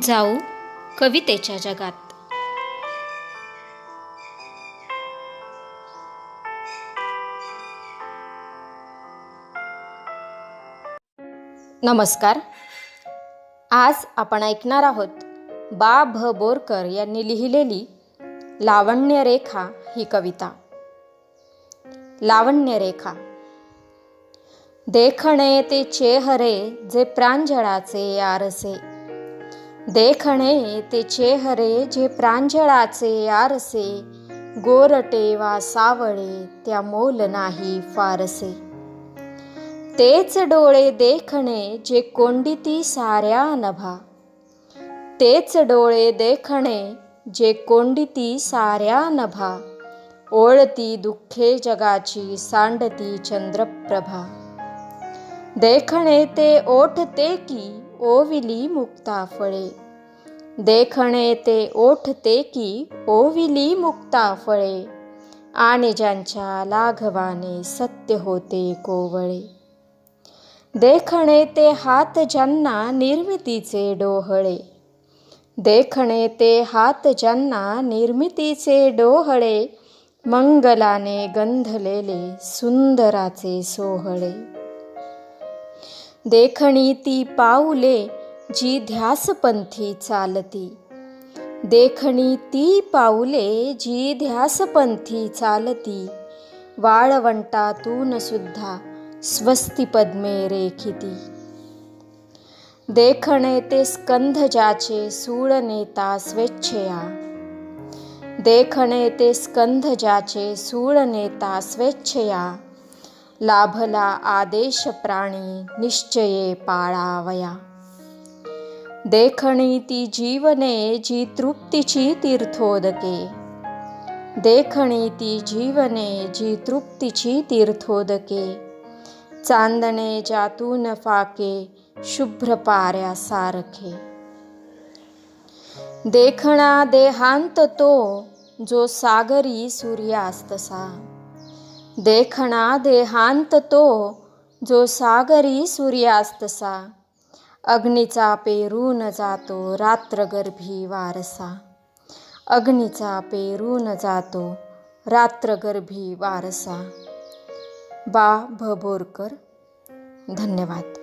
जाऊ कवितेच्या जगात. नमस्कार. आज आपण ऐकणार आहोत बा भ बोरकर यांनी लिहिलेली लावण्यरेखा ही कविता. लावण्यरेखा देखणे ते चेहरे जे प्रांजळाचे आरसे. देखणे ते चेहरे जे प्रांजळाचे आरसे गोरटे वा सावळे त्या मोल नाही फारसे. तेच डोळे देखणे जे कोंडिती साऱ्या नभा तेच डोळे देखणे जे कोंडिती साऱ्या नभा ओळती दुःखे जगाची सांडती चंद्रप्रभा. देखणे ते ओठते की ओविली मुक्ता फळे देखणे ते ओठते की ओविली मुक्ता फळे आणि ज्यांच्या लाघवाने सत्य होते कोवळे. देखणे ते हात ज्यांना निर्मितीचे डोहळे. देखणे ते हात ज्यांना निर्मितीचे डोहळे. मंगलाने गंधलेले सुंदराचे सोहळे. देखणी ती पाऊले जी ध्यासपंथी चालती. देखणी ती पाऊले जी ध्यासपंथी चालती. वाळवंटातून सुद्धा स्वस्ती पद्मे रेखिती. देखणे ते स्कंध ज्याचे सूळ नेता स्वेच्छया. देखणे ते स्कंध ज्याचे सूळ नेता स्वेच्छया. लाभला आदेश प्राणी निश्चये पाळावया. देखणी ती जीवने जी तृप्तीची तीर्थोदके. देखणी ती जीवने जी तृप्तीची तीर्थोदके. चांदणे जातून फाके शुभ्र पाऱ्या सारखे. देखणा देहांत तो जो सागरी सूर्यास्तसा. देखणा देहांत तो जो सागरी सूर्यास्तसा. अग्नीचा पेरून जातो रात्रगर्भी वारसा. अग्नीचा पेरून जातो रात्रगर्भी वारसा. बा. भ. बोरकर धन्यवाद.